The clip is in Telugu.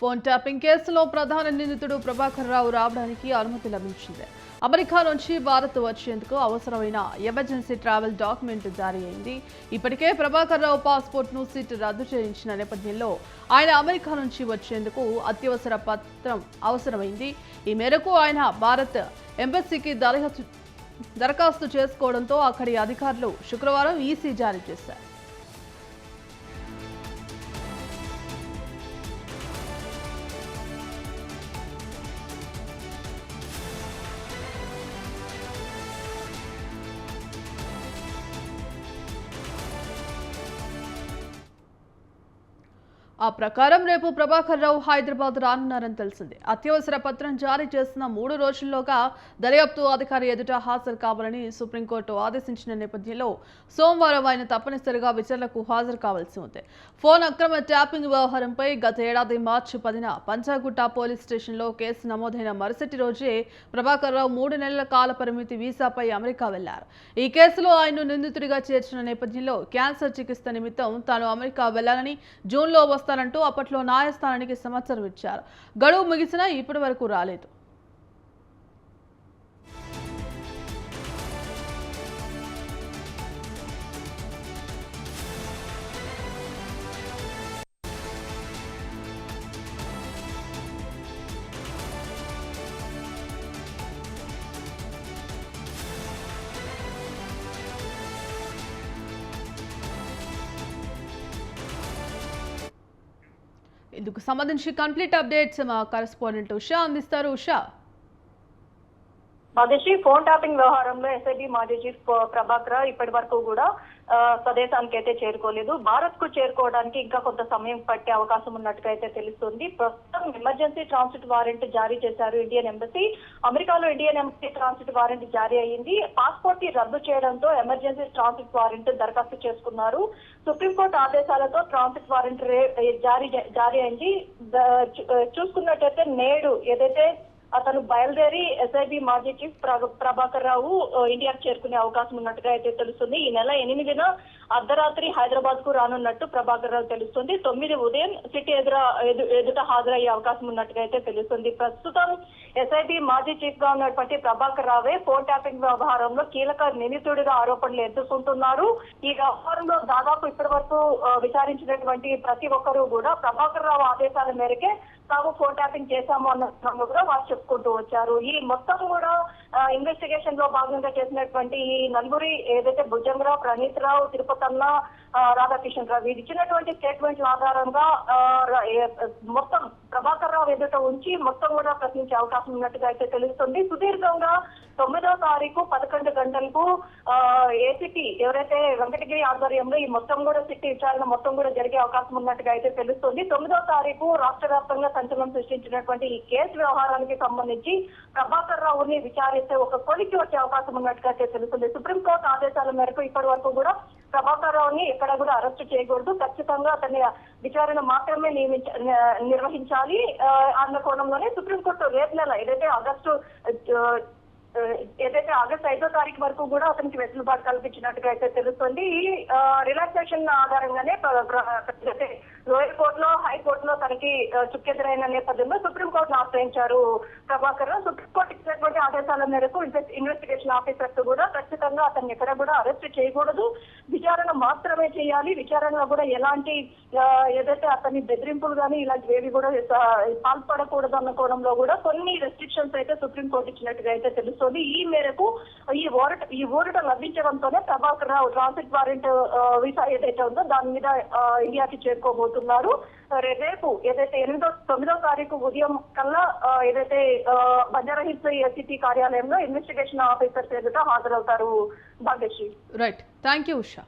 ఫోన్ ట్యాపింగ్ కేసులో ప్రధాన నిందితుడు ప్రభాకర్ రావు రావడానికి అనుమతి లభించింది. అమెరికా నుంచి భారత్ వచ్చేందుకు అవసరమైన ఎమర్జెన్సీ ట్రావెల్ డాక్యుమెంట్ జారీ అయింది. ఇప్పటికే ప్రభాకర్ రావు పాస్పోర్ట్ను సిట్ రద్దు చేయించిన నేపథ్యంలో ఆయన అమెరికా నుంచి వచ్చేందుకు అత్యవసర పత్రం అవసరమైంది. ఈ మేరకు ఆయన భారత్ ఎంబసీకి దరఖాస్తు దరఖాస్తు చేసుకోవడంతో అక్కడి అధికారులు శుక్రవారం ఈసీ జారీ చేశారు. ఆ ప్రకారం రేపు ప్రభాకర్ రావు హైదరాబాద్ రానున్నారని తెలిసింది. అత్యవసర పత్రం జారీ చేసిన మూడు రోజుల్లోగా దర్యాప్తు అధికారి ఎదుట హాజరు కావాలని సుప్రీంకోర్టు ఆదేశించిన నేపథ్యంలో సోమవారం ఆయన తప్పనిసరిగా విచారణకు హాజరు కావాల్సి ఉంది. ఫోన్ అక్రమ ట్యాపింగ్ వ్యవహారంపై గత ఏడాది మార్చి పదిన పంచాగుట్ట పోలీస్ స్టేషన్లో కేసు నమోదైన మరుసటి రోజే ప్రభాకర్ రావు మూడు నెలల కాల పరిమితి వీసాపై అమెరికా వెళ్ళారు. ఈ కేసులో ఆయన నిందితుడిగా చేర్చిన నేపథ్యంలో క్యాన్సర్ చికిత్స నిమిత్తం తాను అమెరికా వెళ్ళాలని జూన్లో వస్తానంటూ అప్పట్లో న్యాయస్థానానికి సమాచారం ఇచ్చారు. గడువు ముగిసినా ఇప్పటి వరకు రాలేదు. ఇందుకు సంబంధించి కంప్లీట్ అప్డేట్స్ మా కరెస్పాండెంట్ ఉషా అందిస్తారు. ఉషా. మాదేశీ ఫోన్ ట్యాపింగ్ వ్యవహారంలో ఎస్ఐబి మాజీ ప్రభాకర్ ఇప్పటి వరకు కూడా స్వదేశానికి అయితే చేరుకోలేదు. భారత్కు చేరుకోవడానికి ఇంకా కొంత సమయం పట్టే అవకాశం ఉన్నట్టుగా అయితే తెలుస్తుంది. ప్రస్తుతం ఎమర్జెన్సీ ట్రాన్సిట్ వారెంట్ జారీ చేశారు ఇండియన్ ఎంబసీ. అమెరికాలో ఇండియన్ ఎంబసీ ట్రాన్సిట్ వారెంట్ జారీ అయ్యింది పాస్పోర్ట్ని రద్దు చేయడంతో ఎమర్జెన్సీ ట్రాన్సిట్ వారెంట్ దరఖాస్తు చేసుకున్నారు. సుప్రీంకోర్టు ఆదేశాలతో ట్రాన్సిట్ వారెంట్ జారీ జారీ అయింది. చూసుకున్నట్టయితే నేడు ఏదైతే అతను బయలుదేరి ఎస్ఐబి మాజీ చీఫ్ ప్రభాకర్ రావు ఇండియాకు చేరుకునే అవకాశం ఉన్నట్టుగా అయితే తెలుస్తుంది. ఈ నెల ఎనిమిదిన అర్ధరాత్రి హైదరాబాద్కు రానున్నట్టు ప్రభాకర్ రావు తెలుస్తుంది. తొమ్మిది ఉదయం సిటీ ఎదుర ఎదు- ఎదుట హాజరయ్యే అవకాశం ఉన్నట్టుగా అయితే తెలుస్తుంది. ప్రస్తుతం ఎస్ఐబి మాజీ చీఫ్గా ఉన్నటువంటి ప్రభాకర్ రావే ఫోన్ ట్యాపింగ్ వ్యవహారంలో కీలక నిందితుడిగా ఆరోపణలు ఎదుర్కొంటున్నారు ఈ వ్యవహారంలో దాదాపు ఇప్పటి వరకు విచారించినటువంటి ప్రతి ఒక్కరూ కూడా ప్రభాకర్ రావు ఆదేశాల మేరకే తాము ఫోన్ ట్యాపింగ్ చేశాము అన్న కూడా వారు చెప్పుకుంటూ వచ్చారు. ఈ మొత్తం కూడా ఇన్వెస్టిగేషన్లో భాగంగా చేసినటువంటి ఈ నలుగురి ఏదైతే భుజంగరావు ప్రణీత్ రావు తిరుపతన్న ఆ, రాధాకిషన్ రావు వీరు ఇచ్చినటువంటి స్టేట్మెంట్ల ఆధారంగా మొత్తం ప్రభాకర్ రావు ఎదుట ఉంచి మొత్తం కూడా ప్రశ్నించే అవకాశం ఉన్నట్టుగా అయితే తెలుస్తుంది. సుదీర్ఘంగా తొమ్మిదో తారీఖు పదకొండు గంటలకు ఏసీటీ ఎవరైతే వెంకటగిరి ఆధ్వర్యంలో ఈ మొత్తం కూడా సిట్టి విచారణ మొత్తం కూడా జరిగే అవకాశం ఉన్నట్టుగా అయితే తెలుస్తుంది. తొమ్మిదో తారీఖు రాష్ట్ర వ్యాప్తంగా సంచలనం సృష్టించినటువంటి ఈ కేసు వ్యవహారానికి సంబంధించి ప్రభాకర్ రావుని విచారిస్తే ఒక కొలికి వచ్చే అవకాశం ఉన్నట్టుగా అయితే తెలుస్తుంది. సుప్రీంకోర్టు ఆదేశాల మేరకు ఇప్పటి వరకు కూడా ప్రభాకర్ రావుని ఎక్కడ కూడా అరెస్ట్ చేయకూడదు. ఖచ్చితంగా అతని విచారణ మాత్రమే నియమించ నిర్వహించాలి. అన్న కోణంలోనే సుప్రీంకోర్టు రేపు నెల ఏదైతే ఆగస్టు ఏదైతే ఆగస్ట్ ఐదో తారీఖు వరకు కూడా అతనికి వెసులుబాటు కల్పించినట్టుగా అయితే తెలుస్తుంది. ఈ రిలాక్సేషన్ ఆధారంగానే లోయర్ కోర్టులో హైకోర్టులో తనకి చుక్కెదురైన నేపథ్యంలో సుప్రీంకోర్టును ఆశ్రయించారు ప్రభాకర్. సుప్రీంకోర్టు ఇచ్చినటువంటి ఆదేశాల మేరకు ఇన్వెస్టిగేషన్ ఆఫీసర్స్ కూడా ఖచ్చితంగా అతన్ని ఎక్కడ కూడా అరెస్ట్ చేయకూడదు. విచారణ మాత్రమే చేయాలి. విచారణలో కూడా ఎలాంటి ఏదైతే అతని బెదిరింపులు కానీ ఇలాంటివి ఏవి కూడా పాల్పడకూడదు అన్న కోణంలో కూడా కొన్ని రెస్ట్రిక్షన్స్ అయితే సుప్రీంకోర్టు ఇచ్చినట్టుగా అయితే తెలుస్తుంది. ఈ మేరకు ఈ ఓరట ఈ ఊరట లభించడంతోనే Prabhakar Rao transit warrant visa ఏదైతే ఉందో దాని మీద ఇండియాకి చేరుకోబోతున్నారు. రేపు ఏదైతే ఎనిమిదో తొమ్మిదో తారీఖు ఉదయం కల్లా ఏదైతే ఆ, బంజారాహిల్స్ ఎస్సిటీ కార్యాలయంలో ఇన్వెస్టిగేషన్ ఆఫీసర్ ఎదుట హాజరవుతారు Bhagyashree right thank you Usha.